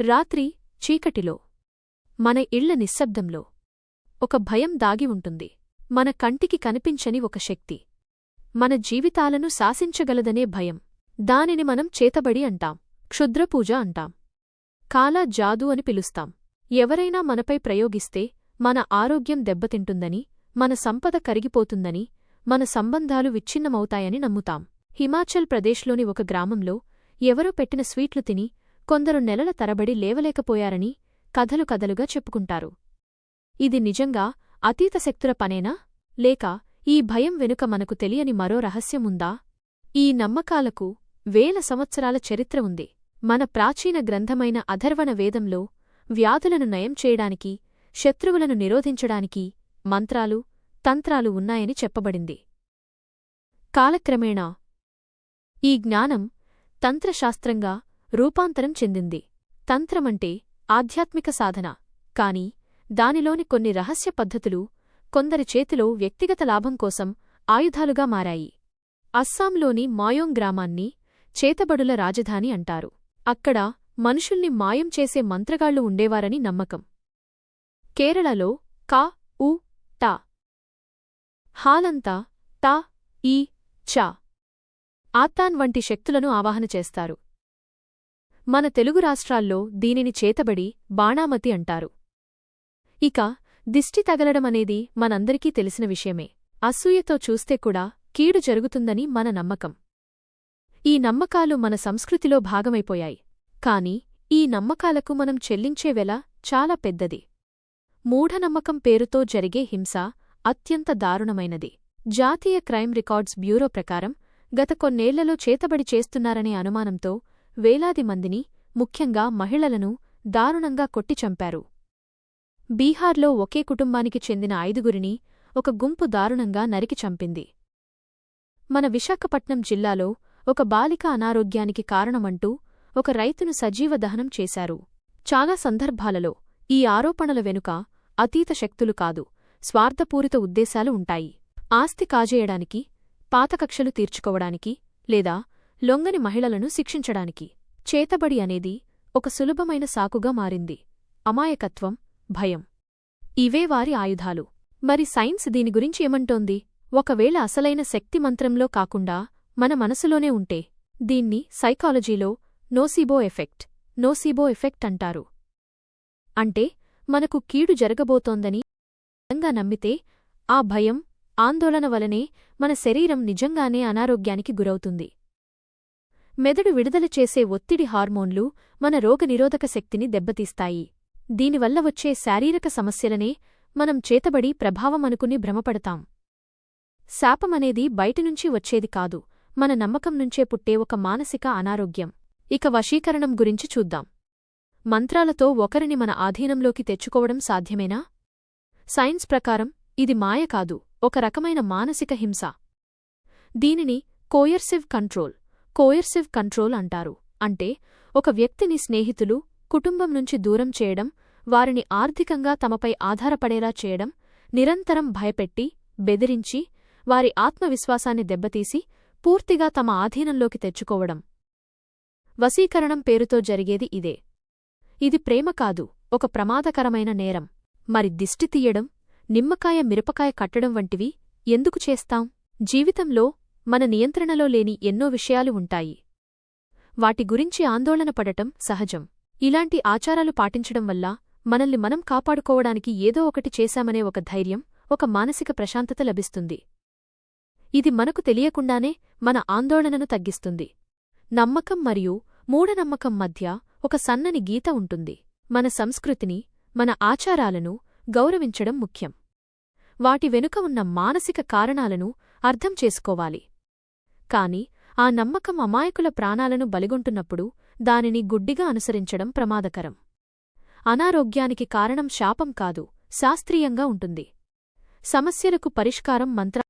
రాత్రి చీకటిలో మన ఇళ్ళ నిశ్శబ్దంలో ఒక భయం దాగి ఉంటుంది. మన కంటికి కనిపించని ఒక శక్తి మన జీవితాలను శాసించగలదనే భయం. దానిని మనం చేతబడి అంటాం క్షుద్రపూజ అంటాం. కాలా జాదు అని పిలుస్తాం. ఎవరైనా మనపై ప్రయోగిస్తే మన ఆరోగ్యం దెబ్బతింటుందని మన సంపద కరిగిపోతుందని మన సంబంధాలు విచ్ఛిన్నమవుతాయని నమ్ముతాం. హిమాచల్ ప్రదేశ్లోని ఒక గ్రామంలో ఎవరో పెట్టిన స్వీట్లు తిని కొందరు నెలల తరబడి లేవలేకపోయారని కథలు కథలుగా చెప్పుకుంటారు. ఇది నిజంగా అతీత శక్తుల పనేనా? లేక ఈ భయం వెనుక మనకు తెలియని మరో రహస్యముందా ఈ నమ్మకాలకు వేల సంవత్సరాల చరిత్ర ఉంది. మన ప్రాచీన గ్రంథమైన అధర్వణ వేదంలో వ్యాధులను నయం చేయడానికి శత్రువులను నిరోధించడానికి మంత్రాలు తంత్రాలు ఉన్నాయని చెప్పబడింది. కాలక్రమేణా ఈ జ్ఞానం తంత్రశాస్త్రంగా రూపాంతరం చెందింది. తంత్రమంటే ఆధ్యాత్మిక సాధన. కాని దానిలోని కొన్ని రహస్య పద్ధతులు కొందరి చేతిలో వ్యక్తిగత లాభం కోసం ఆయుధాలుగా మారాయి. అస్సాంలోని మాయోంగ్ గ్రామాన్ని చేతబడుల రాజధాని అంటారు. అక్కడ మనుషుల్ని మాయం చేసే మంత్రగాళ్ళు ఉండేవారని నమ్మకం. కేరళలో కా ఉ టా. హాలంతా టా ఈ చా. ఆత్తాన్ వంటి శక్తులను ఆవాహన చేస్తారు. మన తెలుగు రాష్ట్రాల్లో దీనిని చేతబడి బాణామతి అంటారు. ఇక దిష్టి తగలడమనేది మనందరికీ తెలిసిన విషయమే. అసూయతో చూస్తే కూడా కీడు జరుగుతుందని మన నమ్మకం. ఈ నమ్మకాలు మన సంస్కృతిలో భాగమైపోయాయి. కాని ఈ నమ్మకాలకు మనం చెల్లించేవెల చాలా పెద్దది. మూఢనమ్మకం పేరుతో జరిగే హింస అత్యంత దారుణమైనది. జాతీయ క్రైమ్ రికార్డ్స్ బ్యూరో ప్రకారం గత కొన్నేళ్ళలో చేతబడి చేస్తున్నారనే అనుమానంతో వేలాది మందిని ముఖ్యంగా మహిళలను దారుణంగా కొట్టి చంపారు. బీహార్లో ఒకే కుటుంబానికి చెందిన ఐదుగురిని ఒక గుంపు దారుణంగా నరికి చంపింది. మన విశాఖపట్నం జిల్లాలో ఒక బాలిక అనారోగ్యానికి కారణమంటూ ఒక రైతును సజీవ దహనం చేశారు. చాలా సందర్భాలలో ఈ ఆరోపణల వెనుక అతీత శక్తులు కాదు స్వార్థపూరిత ఉద్దేశాలు ఉంటాయి. ఆస్తి కాజేయడానికి పాతకక్షలు తీర్చుకోవడానికి లేదా లొంగని మహిళలను శిక్షించడానికి. చేతబడి అనేది ఒక సులభమైన సాకుగా మారింది. అమాయకత్వం భయం. ఇవే వారి ఆయుధాలు. మరి సైన్స్ దీని గురించి ఏమంటోంది? ఒకవేళ అసలైన శక్తి మంత్రంలో కాకుండా మన మనసులోనే ఉంటే దీన్ని సైకాలజీలో నోసిబో ఎఫెక్ట్ నోసిబో ఎఫెక్ట్ అంటారు. అంటే మనకు కీడు జరగబోతోందని నిజంగా నమ్మితే ఆ భయం ఆందోళన వలనే మన శరీరం నిజంగానే అనారోగ్యానికి గురవుతుంది. మెదడు విడుదల చేసే ఒత్తిడి హార్మోన్లు మన రోగనిరోధక శక్తిని దెబ్బతీస్తాయి. దీనివల్ల వచ్చే శారీరక సమస్యలనే మనం చేతబడి ప్రభావమనుకుని భ్రమపడతాం. శాపమనేది బయటినుంచి వచ్చేది కాదు మన నమ్మకం నుంచే పుట్టే ఒక మానసిక అనారోగ్యం. ఇక వశీకరణం గురించి చూద్దాం. మంత్రాలతో ఒకరిని మన ఆధీనంలోకి తెచ్చుకోవడం సాధ్యమేనా? సైన్స్ ప్రకారం ఇది మాయ కాదు ఒక రకమైన మానసిక హింస. దీనిని కోయర్సివ్ కంట్రోల్ కోయర్సివ్ కంట్రోల్ అంటారు. అంటే ఒక వ్యక్తిని స్నేహితులు కుటుంబం నుంచి దూరం చేయడం వారిని ఆర్థికంగా తమపై ఆధారపడేలా చేయడం నిరంతరం భయపెట్టి బెదిరించి వారి ఆత్మవిశ్వాసాన్ని దెబ్బతీసి పూర్తిగా తమ ఆధీనంలోకి తెచ్చుకోవడం. వశీకరణం పేరుతో జరిగేది ఇదే. ఇది ప్రేమ కాదు ఒక ప్రమాదకరమైన నేరం. మరి దిష్టి తీయడం నిమ్మకాయ మిరపకాయ కట్టడం వంటివి ఎందుకు చేస్తాం? జీవితంలో మన నియంత్రణలో లేని ఎన్నో విషయాలు ఉంటాయి. వాటి గురించి ఆందోళన పడటం సహజం. ఇలాంటి ఆచారాలు పాటించడం వల్ల మనల్ని మనం కాపాడుకోవడానికి ఏదో ఒకటి చేశామనే ఒక ధైర్యం ఒక మానసిక ప్రశాంతత లభిస్తుంది. ఇది మనకు తెలియకుండానే మన ఆందోళనను తగ్గిస్తుంది. నమ్మకం మరియు మూఢనమ్మకం మధ్య ఒక సన్నని గీత ఉంటుంది. మన సంస్కృతిని మన ఆచారాలను గౌరవించడం ముఖ్యం. వాటి వెనుక ఉన్న మానసిక కారణాలను అర్థం చేసుకోవాలి. కాని ఆ నమ్మకం అమాయకుల ప్రాణాలను బలిగొంటున్నప్పుడు దానిని గుడ్డిగా అనుసరించడం ప్రమాదకరం. అనారోగ్యానికి కారణం శాపం కాదు శాస్త్రీయంగా ఉంటుంది. సమస్యలకు పరిష్కారం మంత్ర